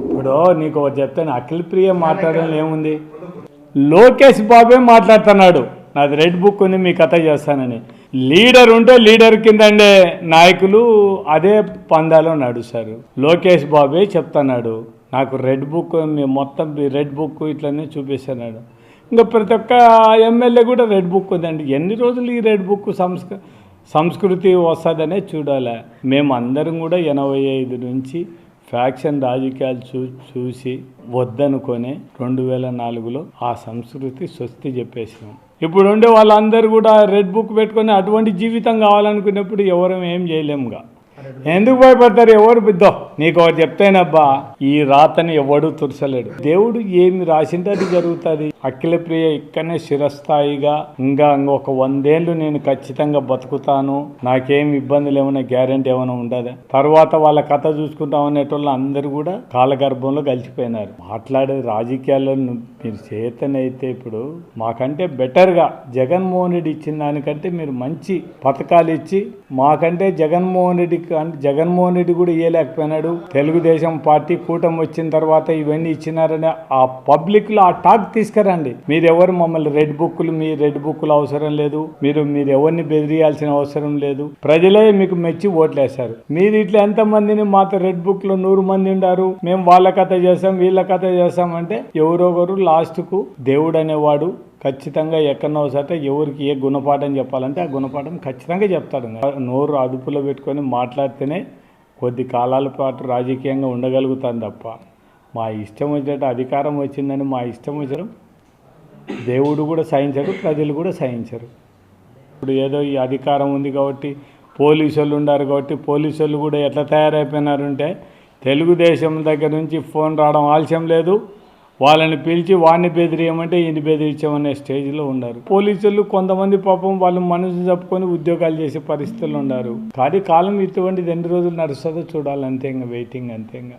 ఇప్పుడు నీకు చెప్తాను అఖిల్ ప్రియ మాట్లాడడం ఏముంది? లోకేష్ బాబే మాట్లాడుతున్నాడు. నాది రెడ్ బుక్ ఉంది మీ కథ చేస్తానని. లీడర్ ఉంటే లీడర్ కింద ఉండే నాయకులు అదే పందాలో నడుస్తారు. లోకేష్ బాబే చెప్తున్నాడు నాకు రెడ్ బుక్ మీ మొత్తం రెడ్ బుక్ ఇట్లనే చూపిస్తున్నాడు. ఇంకా ప్రతి ఒక్క ఎమ్మెల్యే కూడా రెడ్ బుక్ ఉందండి. ఎన్ని రోజులు ఈ రెడ్ బుక్ సంస్క సంస్కృతి వస్తుందనే చూడాలి. మేము అందరం కూడా ఎనభై ఐదు నుంచి ఫ్యాక్షన్ రాజకీయాలు చూ చూసి వద్దనుకొని రెండు వేల నాలుగులో ఆ సంస్కృతి స్వస్తి చెప్పేసినాం ఇప్పుడు ఉండే వాళ్ళందరూ కూడా రెడ్ బుక్ పెట్టుకొని అటువంటి జీవితం కావాలనుకున్నప్పుడు ఎవరం ఏం చేయలేముగా. ఎందుకు భయపడతారు? ఎవరు బిద్దో నీకు ఒకటి చెప్తేనబ్బా ఈ రాతని ఎవడు తురసలేడు దేవుడు ఏమి రాసింటే అది జరుగుతుంది. అఖిల ప్రియ ఇక్కడనే శిరస్థాయిగా ఇంకా ఇంకొక వందేళ్ళు నేను ఖచ్చితంగా బతుకుతాను. నాకేం ఇబ్బందులు ఏమైనా గ్యారెంటీ ఏమైనా ఉండదా? తర్వాత వాళ్ళ కథ చూసుకుంటాం అనేటోళ్ళు అందరూ కూడా కాలగర్భంలో కలిసిపోయినారు. మాట్లాడే రాజకీయాల్లో మీరు చేతనైతే ఇప్పుడు మాకంటే బెటర్గా జగన్మోహన్ రెడ్డి ఇచ్చిన దానికంటే మీరు మంచి పథకాలు ఇచ్చి మాకంటే జగన్మోహన్ రెడ్డికి అంటే జగన్మోహన్ రెడ్డి కూడా ఇయ్యలేకపోయినాడు. తెలుగుదేశం పార్టీ కూటమి వచ్చిన తర్వాత ఇవన్నీ ఇచ్చినారని ఆ పబ్లిక్లో ఆ టాక్ తీసుకురండి. మీరు మమ్మల్ని రెడ్ బుక్లు మీ రెడ్ బుక్లు అవసరం లేదు. మీరు మీరు ఎవరిని బెదిరియాల్సిన అవసరం లేదు. ప్రజలే మీకు మెచ్చి ఓట్లేశారు. మీరు ఇట్లా ఎంతమందిని మాతో రెడ్ బుక్లో నూరు మంది ఉండారు? మేము వాళ్ళ కథ చేస్తాం వీళ్ళ కథ చేస్తాం అంటే ఎవరొకరు లాస్ట్కు దేవుడు అనేవాడు ఖచ్చితంగా ఎక్కడో సరే ఎవరికి ఏ గుణపాఠం చెప్పాలంటే ఆ గుణపాఠం ఖచ్చితంగా చెప్తాడు. నోరు అదుపులో పెట్టుకొని మాట్లాడితేనే కొద్ది కాలాల పాటు రాజకీయంగా ఉండగలుగుతాను తప్ప మా ఇష్టం వచ్చినట్టు అధికారం వచ్చిందని మా ఇష్టం వచ్చారు దేవుడు కూడా సహించరు ప్రజలు కూడా సహించరు. ఇప్పుడు ఏదో ఈ అధికారం ఉంది కాబట్టి పోలీసు వాళ్ళు ఉన్నారు కాబట్టి పోలీసు వాళ్ళు కూడా ఎట్లా తయారైపోయినారంటే తెలుగుదేశం దగ్గర నుంచి ఫోన్ రావడం ఆలస్యం లేదు. వాళ్ళని పిలిచి వాడిని బెదిరేయమంటే ఈయన బెదిరించామనే స్టేజ్లో ఉన్నారు. పోలీసులు కొంతమంది పాపం వాళ్ళు మనసు చెప్పుకొని ఉద్యోగాలు చేసే పరిస్థితులు ఉన్నారు. కానీ కాలం ఇటువంటిది ఎన్ని రోజులు నడుస్తుందో చూడాలి అంతే ఇంకా వెయిటింగ్ అంతే ఇంకా.